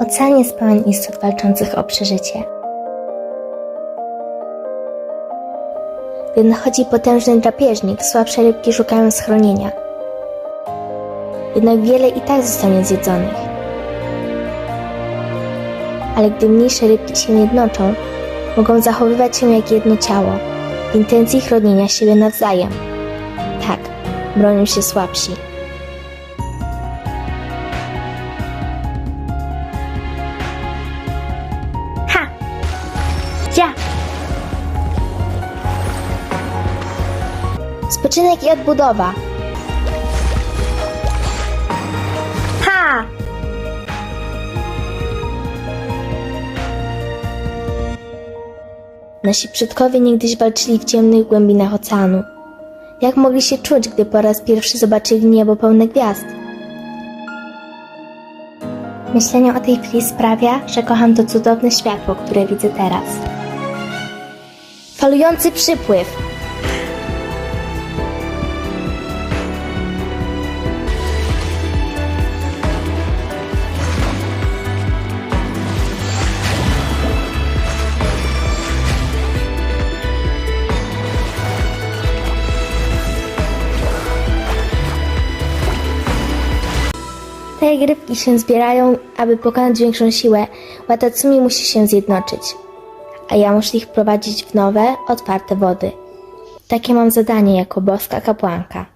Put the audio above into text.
Ocean jest pełen istot walczących o przeżycie. Gdy nadchodzi potężny drapieżnik, słabsze rybki szukają schronienia. Jednak wiele i tak zostanie zjedzonych. Ale gdy mniejsze rybki się jednoczą, mogą zachowywać się jak jedno ciało, w intencji chronienia siebie nawzajem. Tak, bronią się słabsi. Ja! Spoczynek i odbudowa. Ha! Nasi przodkowie niegdyś walczyli w ciemnych głębinach oceanu. Jak mogli się czuć, gdy po raz pierwszy zobaczyli niebo pełne gwiazd? Myślenie o tej chwili sprawia, że kocham to cudowne światło, które widzę teraz. Falujący przypływ. Te rybki się zbierają, aby pokonać większą siłę. Watatsumi musi się zjednoczyć, a ja muszę ich wprowadzić w nowe, otwarte wody. Takie mam zadanie jako boska kapłanka.